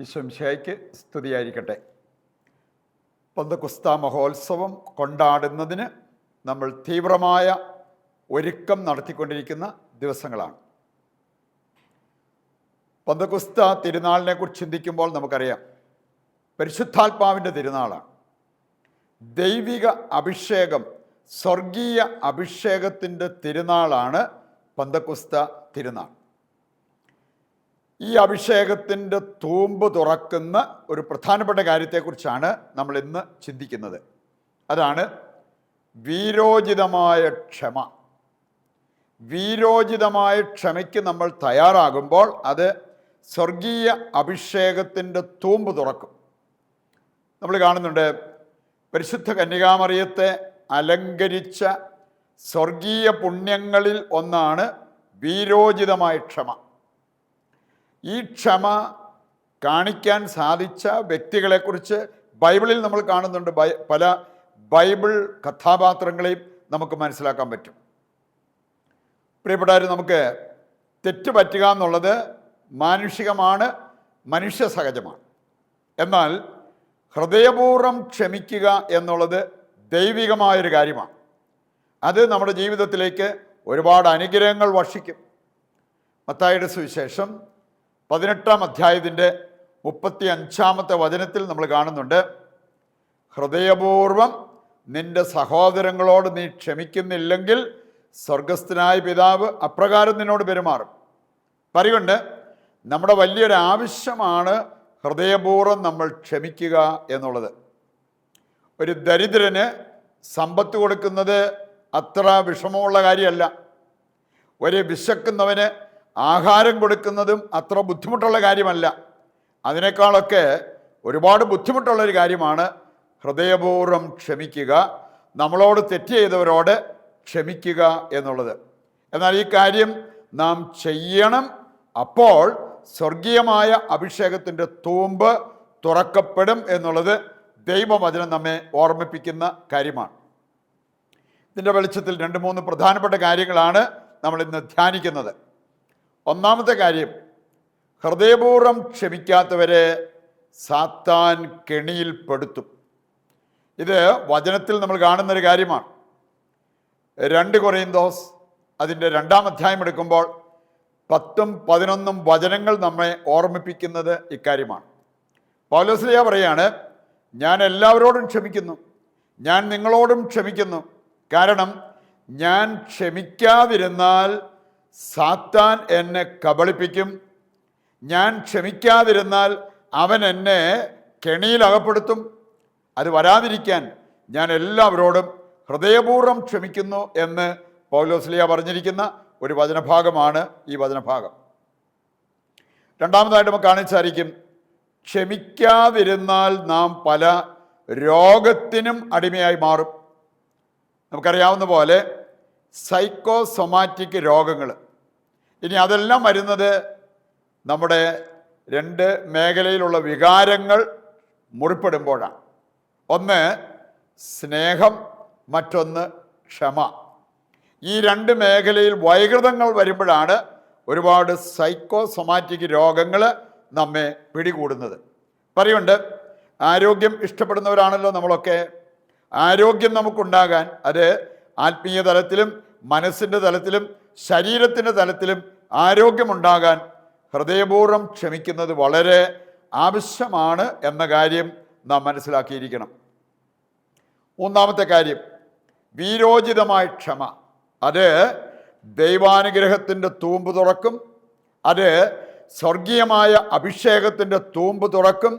ഈശ്വംശയ്ക്ക് സ്തുതിയായിരിക്കട്ടെ. പന്തകുസ്ത മഹോത്സവം കൊണ്ടാടുന്നതിന് നമ്മൾ തീവ്രമായ ഒരുക്കം നടത്തിക്കൊണ്ടിരിക്കുന്ന ദിവസങ്ങളാണ്. പന്തകുസ്ത തിരുനാളിനെ കുറിച്ച് ചിന്തിക്കുമ്പോൾ നമുക്കറിയാം പരിശുദ്ധാത്മാവിന്റെ തിരുനാളാണ്. ദൈവിക അഭിഷേകം സ്വർഗീയ അഭിഷേകത്തിന്റെ തിരുനാളാണ് പന്തക്കുസ്ത തിരുനാൾ. ഈ അഭിഷേകത്തിന്റെ തൂമ്പ് തുറക്കുന്ന ഒരു പ്രധാനപ്പെട്ട കാര്യത്തെക്കുറിച്ചാണ് നമ്മൾ ഇന്ന് ചിന്തിക്കുന്നത്. അതാണ് വീരോചിതമായ ക്ഷമ. വീരോചിതമായ ക്ഷമയ്ക്ക് നമ്മൾ തയ്യാറാകുമ്പോൾ അത് സ്വർഗീയ അഭിഷേകത്തിന്റെ തൂമ്പ് തുറക്കും. നമ്മൾ കാണുന്നുണ്ട് പരിശുദ്ധ കന്യകാമറിയത്തെ അലങ്കരിച്ച സ്വർഗീയ പുണ്യങ്ങളിൽ ഒന്നാണ് വീരോചിതമായ ക്ഷമ. ഈ ക്ഷമ കാണിക്കാൻ സാധിച്ച വ്യക്തികളെക്കുറിച്ച് ബൈബിളിൽ നമ്മൾ കാണുന്നുണ്ട്. പല ബൈബിൾ കഥാപാത്രങ്ങളെയും നമുക്ക് മനസ്സിലാക്കാൻ പറ്റും. പ്രിയപ്പെട്ടവർ നമുക്ക് തെറ്റ് പറ്റുക എന്നുള്ളത് മാനുഷികമാണ് മനുഷ്യ സഹജമാണ് എന്നാൽ ഹൃദയപൂർവം ക്ഷമിക്കുക എന്നുള്ളത് ദൈവികമായൊരു കാര്യമാണ്. അത് നമ്മുടെ ജീവിതത്തിലേക്ക് ഒരുപാട് അനുഗ്രഹങ്ങൾ വർഷിക്കും. മത്തായുടെ സുവിശേഷം പതിനെട്ടാം അധ്യായത്തിന്റെ മുപ്പത്തി അഞ്ചാമത്തെ വചനത്തിൽ നമ്മൾ കാണുന്നുണ്ട്. ഹൃദയപൂർവം നിന്റെ സഹോദരങ്ങളോട് നീ ക്ഷമിക്കുന്നില്ലെങ്കിൽ സ്വർഗസ്ഥനായ പിതാവ് അപ്രകാരം നിന്നോട് പെരുമാറും. പറയുകൊണ്ട് നമ്മുടെ വലിയൊരു ആവശ്യമാണ് ഹൃദയപൂർവം നമ്മൾ ക്ഷമിക്കുക എന്നുള്ളത്. ഒരു ദരിദ്രന് സമ്പത്ത് കൊടുക്കുന്നത് അത്ര വിഷമമുള്ള കാര്യമല്ല. ഒരു വിശക്കുന്നവന് ആഹാരം കൊടുക്കുന്നതും അത്ര ബുദ്ധിമുട്ടുള്ള കാര്യമല്ല. അതിനേക്കാളൊക്കെ ഒരുപാട് ബുദ്ധിമുട്ടുള്ളൊരു കാര്യമാണ് ഹൃദയപൂർവം ക്ഷമിക്കുക. നമ്മളോട് തെറ്റ് ചെയ്തവരോട് ക്ഷമിക്കുക എന്നുള്ളത്. എന്നാൽ ഈ കാര്യം നാം ചെയ്യണം. അപ്പോൾ സ്വർഗീയമായ അഭിഷേകത്തിന്റെ തൂമ്പ് തുറക്കപ്പെടും എന്നുള്ളത് ദൈവവചനം നമ്മെ ഓർമ്മിപ്പിക്കുന്ന കാര്യമാണ്. ഇതിന്റെ വെളിച്ചത്തിൽ രണ്ട് മൂന്ന് പ്രധാനപ്പെട്ട കാര്യങ്ങളാണ് നമ്മൾ ഇന്ന് ധ്യാനിക്കുന്നത്. ഒന്നാമത്തെ കാര്യം ഹൃദയപൂർവം ക്ഷമിക്കാത്തവരെ സാത്താൻ കെണിയിൽപ്പെടുത്തും. ഇത് വചനത്തിൽ നമ്മൾ കാണുന്നൊരു കാര്യമാണ്. രണ്ട് കൊറിയന്തോസ് അതിന്റെ രണ്ടാം അധ്യായം എടുക്കുമ്പോൾ പത്തും പതിനൊന്നും വചനങ്ങൾ നമ്മെ ഓർമ്മിപ്പിക്കുന്നത് ഇക്കാര്യമാണ്. പൗലോസ്ലിയ പറയാണ് ഞാൻ എല്ലാവരോടും ക്ഷമിക്കുന്നു. ഞാൻ നിങ്ങളോടും ക്ഷമിക്കുന്നു. കാരണം ഞാൻ ക്ഷമിക്കാതിരുന്നാൽ സാത്താൻ എന്നെ കബളിപ്പിക്കും. ഞാൻ ക്ഷമിക്കാതിരുന്നാൽ അവൻ എന്നെ കെണിയിൽ അകപ്പെടുത്തും അത് വരാതിരിക്കാൻ ഞാൻ എല്ലാവരോടും ഹൃദയപൂർവം ക്ഷമിക്കുന്നു എന്ന് പൗലോസ്ലിയ പറഞ്ഞിരിക്കുന്ന ഒരു വചനഭാഗമാണ് ഈ വചനഭാഗം. രണ്ടാമതായിട്ട് നമുക്ക് കാണിച്ചായിരിക്കും ക്ഷമിക്കാതിരുന്നാൽ നാം പല രോഗത്തിനും അടിമയായി മാറും. നമുക്കറിയാവുന്ന പോലെ സൈക്കോസൊമാറ്റിക് രോഗങ്ങൾ ഇനി അതെല്ലാം വരുന്നത് നമ്മുടെ രണ്ട് മേഖലയിലുള്ള വികാരങ്ങൾ മുറിപ്പെടുമ്പോഴാണ്. ഒന്ന് സ്നേഹം മറ്റൊന്ന് ക്ഷമ. ഈ രണ്ട് മേഖലയിൽ വൈകൃതങ്ങൾ വരുമ്പോഴാണ് ഒരുപാട് സൈക്കോസൊമാറ്റിക് രോഗങ്ങൾ നമ്മെ പിടികൂടുന്നത്. പറയുണ്ട് ആരോഗ്യം ഇഷ്ടപ്പെടുന്നവരാണല്ലോ നമ്മളൊക്കെ. ആരോഗ്യം നമുക്കുണ്ടാകാൻ അത് ആത്മീയ തലത്തിലും മനസ്സിന്റെ തലത്തിലും ശരീരത്തിന്റെ തലത്തിലും ആരോഗ്യമുണ്ടാകാൻ ഹൃദയപൂർവം ക്ഷമിക്കുന്നത് വളരെ ആവശ്യമാണ് എന്ന കാര്യം നാം മനസ്സിലാക്കിയിരിക്കണം. മൂന്നാമത്തെ കാര്യം വീരോചിതമായ ക്ഷമ. അത് ദൈവാനുഗ്രഹത്തിന്റെ തൂമ്പ് തുറക്കും അത് സ്വർഗീയമായ അഭിഷേകത്തിന്റെ തൂമ്പ് തുറക്കും.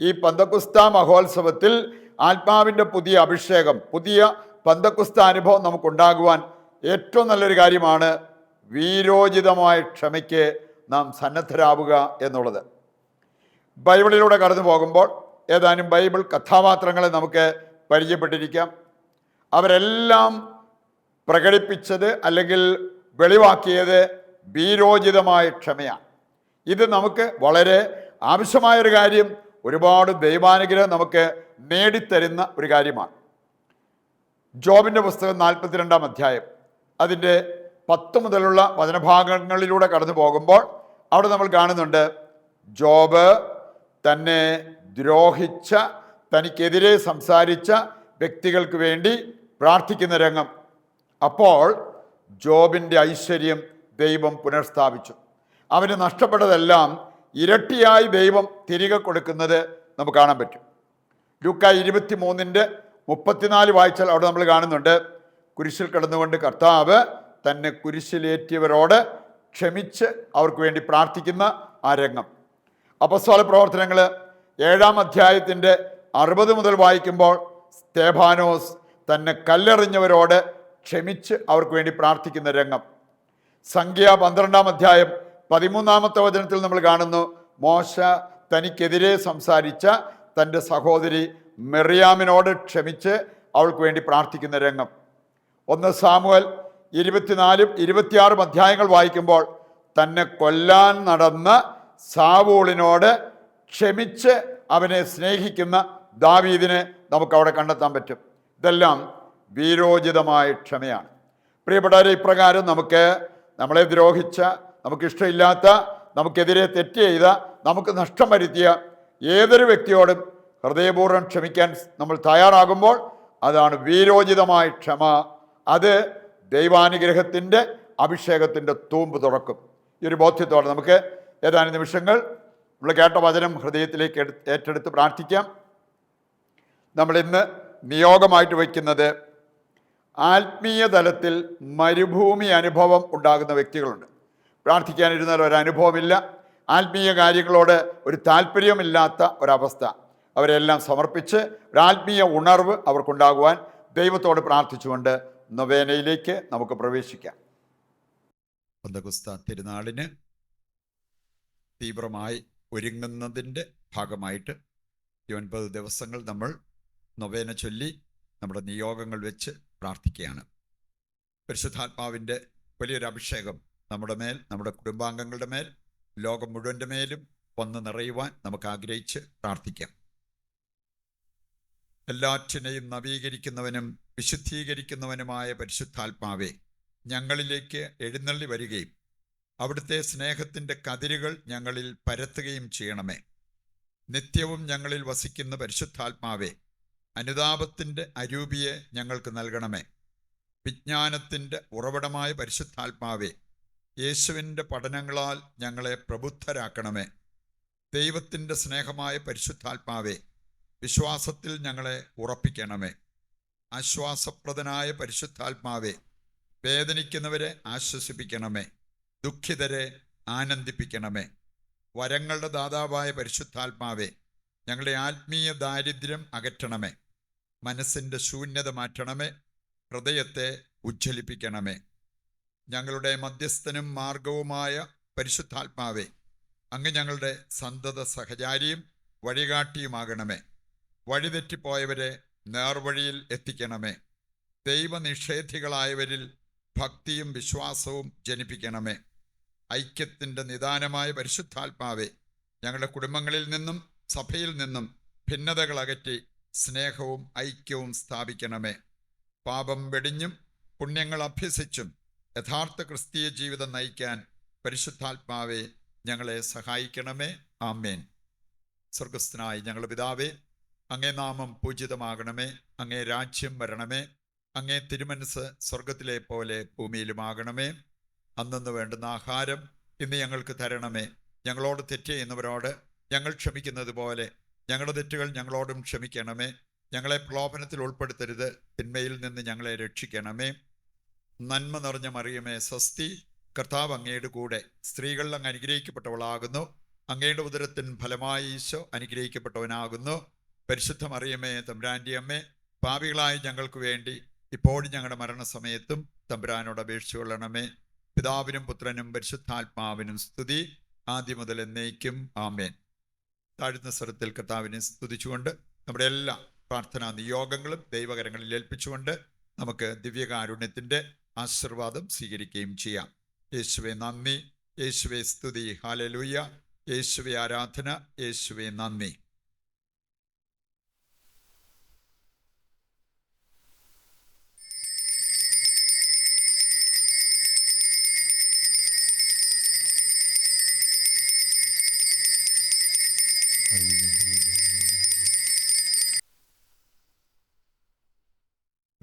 ഈ പന്തക്കുസ്ത മഹോത്സവത്തിൽ ആത്മാവിന്റെ പുതിയ അഭിഷേകം പുതിയ പന്തക്കുസ്ത അനുഭവം നമുക്കുണ്ടാകുവാൻ ഏറ്റവും നല്ലൊരു കാര്യമാണ് വീരോചിതമായ ക്ഷമയ്ക്ക് നാം സന്നദ്ധരാവുക എന്നുള്ളത്. ബൈബിളിലൂടെ കടന്നു പോകുമ്പോൾ ഏതാനും ബൈബിൾ കഥാപാത്രങ്ങളെ നമുക്ക് പരിചയപ്പെട്ടിരിക്കാം. അവരെല്ലാം പ്രകടിപ്പിച്ചത് അല്ലെങ്കിൽ വെളിവാക്കിയത് വീരോചിതമായ ക്ഷമയാണ്. ഇത് നമുക്ക് വളരെ ആവശ്യമായൊരു കാര്യം ഒരുപാട് ദൈവാനുഗ്രഹം നമുക്ക് നേടിത്തരുന്ന ഒരു കാര്യമാണ്. ജോബിന്റെ പുസ്തകം നാൽപ്പത്തിരണ്ടാം അധ്യായം. അതിന്റെ പത്ത് മുതലുള്ള വചനഭാഗങ്ങളിലൂടെ കടന്നു പോകുമ്പോൾ അവിടെ നമ്മൾ കാണുന്നുണ്ട് ജോബ് തന്നെ ദ്രോഹിച്ച തനിക്കെതിരെ സംസാരിച്ച വ്യക്തികൾക്ക് വേണ്ടി പ്രാർത്ഥിക്കുന്ന രംഗം. അപ്പോൾ ജോബിന്റെ ഐശ്വര്യം ദൈവം പുനഃസ്ഥാപിച്ചു. അവന് നഷ്ടപ്പെട്ടതെല്ലാം ഇരട്ടിയായി ദൈവം തിരികെ കൊടുക്കുന്നത് നമുക്ക് കാണാൻ പറ്റും. ലൂക്ക ഇരുപത്തി മൂന്നിന്റെ മുപ്പത്തിനാല് വായിച്ചാൽ അവിടെ നമ്മൾ കാണുന്നുണ്ട്. കുരിശിൽ കിടന്നുകൊണ്ട് കർത്താവ് തന്നെ കുരിശിലേറ്റിയവരോട് ക്ഷമിച്ച് അവർക്ക് വേണ്ടി പ്രാർത്ഥിക്കുന്ന ആ രംഗം. അപസ്വാല പ്രവർത്തനങ്ങൾ ഏഴാം അധ്യായത്തിന്റെ അറുപത് മുതൽ വായിക്കുമ്പോൾ സ്തേഭാനോസ് തന്നെ കല്ലെറിഞ്ഞവരോട് ക്ഷമിച്ച് അവർക്ക് വേണ്ടി പ്രാർത്ഥിക്കുന്ന രംഗം. സംഖ്യ പന്ത്രണ്ടാം അധ്യായം പതിമൂന്നാമത്തെ വചനത്തിൽ നമ്മൾ കാണുന്നു മോശ തനിക്കെതിരെ സംസാരിച്ച തന്റെ സഹോദരി മെറിയാമിനോട് ക്ഷമിച്ച് അവൾക്ക് വേണ്ടി പ്രാർത്ഥിക്കുന്ന രംഗം. ഒന്ന് സാമുവൽ ഇരുപത്തിനാലും ഇരുപത്തിയാറും അധ്യായങ്ങൾ വായിക്കുമ്പോൾ തന്നെ കൊല്ലാൻ നടന്ന സാവൂളിനോട് ക്ഷമിച്ച് അവനെ സ്നേഹിക്കുന്ന ദാവീദിനെ നമുക്ക് അവിടെ കണ്ടെത്താൻ പറ്റും. ഇതെല്ലാം വീരോചിതമായ ക്ഷമയാണ്. പ്രിയപ്പെട്ടവരെ ഇപ്രകാരം നമുക്ക് നമ്മളെ ദ്രോഹിച്ച നമുക്കിഷ്ടമില്ലാത്ത നമുക്കെതിരെ തെറ്റ് ചെയ്ത നമുക്ക് നഷ്ടം വരുത്തിയ ഏതൊരു വ്യക്തിയോടും ഹൃദയപൂർവം ക്ഷമിക്കാൻ നമ്മൾ തയ്യാറാകുമ്പോൾ അതാണ് വീരോചിതമായ ക്ഷമ. അത് ദൈവാനുഗ്രഹത്തിന്റെ അഭിഷേകത്തിന്റെ തൂമ്പ് തുറക്കും. ഈ ഒരു ബോധ്യത്തോടെ നമുക്ക് ഏതാനും നിമിഷങ്ങൾ നമ്മൾ കേട്ട വചനം ഹൃദയത്തിലേക്ക് ഏറ്റെടുത്ത് പ്രാർത്ഥിക്കാം. നമ്മൾ ഇന്ന് നിയോഗമായിട്ട് വയ്ക്കുന്നത് ആത്മീയ തലത്തിൽ മരുഭൂമി അനുഭവം ഉണ്ടാകുന്ന വ്യക്തികളുണ്ട്. പ്രാർത്ഥിക്കാനിരുന്നാൽ ഒരു അനുഭവമില്ല ആത്മീയ കാര്യങ്ങളോട് ഒരു താല്പര്യമില്ലാത്ത ഒരവസ്ഥ. അവരെല്ലാം സമർപ്പിച്ച് ഒരാത്മീയ ഉണർവ് അവർക്കുണ്ടാകുവാൻ ദൈവത്തോട് പ്രാർത്ഥിച്ചുകൊണ്ട് നൊവേനയിലേക്ക് നമുക്ക് പ്രവേശിക്കാം. പന്തകുസ്ത തിരുനാളിന് തീവ്രമായി ഒരുങ്ങുന്നതിന്റെ ഭാഗമായിട്ട് ഈ ഒൻപത് ദിവസങ്ങൾ നമ്മൾ നൊവേന ചൊല്ലി നമ്മുടെ നിയോഗങ്ങൾ വെച്ച് പ്രാർത്ഥിക്കുകയാണ്. പരിശുദ്ധാത്മാവിന്റെ വലിയൊരു അഭിഷേകം നമ്മുടെ മേൽ നമ്മുടെ കുടുംബാംഗങ്ങളുടെ മേൽ ലോകം മുഴുവന്റെ മേലും വന്ന് നിറയുവാൻ നമുക്ക് ആഗ്രഹിച്ച് പ്രാർത്ഥിക്കാം. എല്ലാറ്റിനെയും നവീകരിക്കുന്നവനും വിശുദ്ധീകരിക്കുന്നവനുമായ പരിശുദ്ധാത്മാവെ ഞങ്ങളിലേക്ക് എഴുന്നള്ളി വരികയും അവിടുത്തെ സ്നേഹത്തിന്റെ കതിരുകൾ ഞങ്ങളിൽ പരത്തുകയും ചെയ്യണമേ. നിത്യവും ഞങ്ങളിൽ വസിക്കുന്ന പരിശുദ്ധാത്മാവെ അനുതാപത്തിന്റെ അരൂപിയെ ഞങ്ങൾക്ക് നൽകണമേ. വിജ്ഞാനത്തിന്റെ ഉറവിടമായ പരിശുദ്ധാത്മാവെ യേശുവിന്റെ പഠനങ്ങളാൽ ഞങ്ങളെ പ്രബുദ്ധരാക്കണമേ. ദൈവത്തിന്റെ സ്നേഹമായ പരിശുദ്ധാത്മാവെ വിശ്വാസത്തിൽ ഞങ്ങളെ ഉറപ്പിക്കണമേ. ആശ്വാസപ്രദനായ പരിശുദ്ധാത്മാവെ വേദനിക്കുന്നവരെ ആശ്വസിപ്പിക്കണമേ. ദുഃഖിതരെ ആനന്ദിപ്പിക്കണമേ. വരങ്ങളുടെ ദാതാവായ പരിശുദ്ധാത്മാവെ ഞങ്ങളുടെ ആത്മീയ ദാരിദ്ര്യം അകറ്റണമേ. മനസ്സിന്റെ ശൂന്യത മാറ്റണമേ. ഹൃദയത്തെ ഉജ്ജ്വലിപ്പിക്കണമേ. ഞങ്ങളുടെ മധ്യസ്ഥനും മാർഗവുമായ പരിശുദ്ധാത്മാവെ അങ്ങ് ഞങ്ങളുടെ സന്തത സഹചാരിയും വഴികാട്ടിയുമാകണമേ. വഴിതെറ്റിപ്പോയവരെ നേർവഴിയിൽ എത്തിക്കണമേ. ദൈവനിഷേധികളായവരിൽ ഭക്തിയും വിശ്വാസവും ജനിപ്പിക്കണമേ. ഐക്യത്തിന്റെ നിദാനമായ പരിശുദ്ധാത്മാവേ ഞങ്ങളുടെ കുടുംബങ്ങളിൽ നിന്നും സഭയിൽ നിന്നും ഭിന്നതകൾ അകറ്റി സ്നേഹവും ഐക്യവും സ്ഥാപിക്കണമേ. പാപം വെടിഞ്ഞും പുണ്യങ്ങൾ അഭ്യസിച്ചും യഥാർത്ഥ ക്രിസ്തീയ ജീവിതം നയിക്കാൻ പരിശുദ്ധാത്മാവെ ഞങ്ങളെ സഹായിക്കണമേ. ആമേൻ. സ്വർഗസ്ഥനായി ഞങ്ങളുടെ പിതാവേ അങ്ങേ നാമം പൂജിതമാകണമേ അങ്ങേ രാജ്യം വരണമേ അങ്ങേ തിരുമനസ് സ്വർഗത്തിലെ പോലെ ഭൂമിയിലുമാകണമേ. അന്നു വേണ്ടുന്ന ആഹാരം ഇന്ന് ഞങ്ങൾക്ക് തരണമേ. ഞങ്ങളോട് തെറ്റ് ചെയ്യുന്നവരോട് ഞങ്ങൾ ക്ഷമിക്കുന്നത് പോലെ ഞങ്ങളുടെ തെറ്റുകൾ ഞങ്ങളോടും ക്ഷമിക്കണമേ. ഞങ്ങളെ പ്രലോഭനത്തിൽ ഉൾപ്പെടുത്തരുത് തിന്മയിൽ നിന്ന് ഞങ്ങളെ രക്ഷിക്കണമേ. നന്മ നിറഞ്ഞ മറിയമേ സ്വസ്തി കർത്താവ് അങ്ങയുടെ കൂടെ സ്ത്രീകൾ അങ്ങ് അനുഗ്രഹിക്കപ്പെട്ടവളാകുന്നു. അങ്ങയുടെ ഉദരത്തിൻ ഫലമായി ഈശോ അനുഗ്രഹിക്കപ്പെട്ടവനാകുന്നു. പരിശുദ്ധ മറിയമേ തമ്പുരാന്റെ അമ്മേ പാപികളായ ഞങ്ങൾക്ക് വേണ്ടി ഇപ്പോഴും ഞങ്ങളുടെ മരണസമയത്തും തമ്പുരാനോട് അപേക്ഷിച്ചു കൊള്ളണമേ. പിതാവിനും പുത്രനും പരിശുദ്ധാത്മാവിനും സ്തുതി. ആദ്യം മുതൽ എന്നേക്കും ആമേൻ. താഴ്ന്ന സ്വരത്തിൽ കർത്താവിനെ സ്തുതിച്ചുകൊണ്ട് നമ്മുടെ എല്ലാ പ്രാർത്ഥനാ നിയോഗങ്ങളും ദൈവകരങ്ങളിൽ ഏൽപ്പിച്ചുകൊണ്ട് നമുക്ക് ദിവ്യകാരുണ്യത്തിന്റെ ആശീർവാദം സ്വീകരിക്കുകയും ചെയ്യാം. യേശുവെ നന്ദി. യേശുവെ സ്തുതി. ഹാലലൂയ യേശുവെ ആരാധന. യേശുവെ നന്ദി.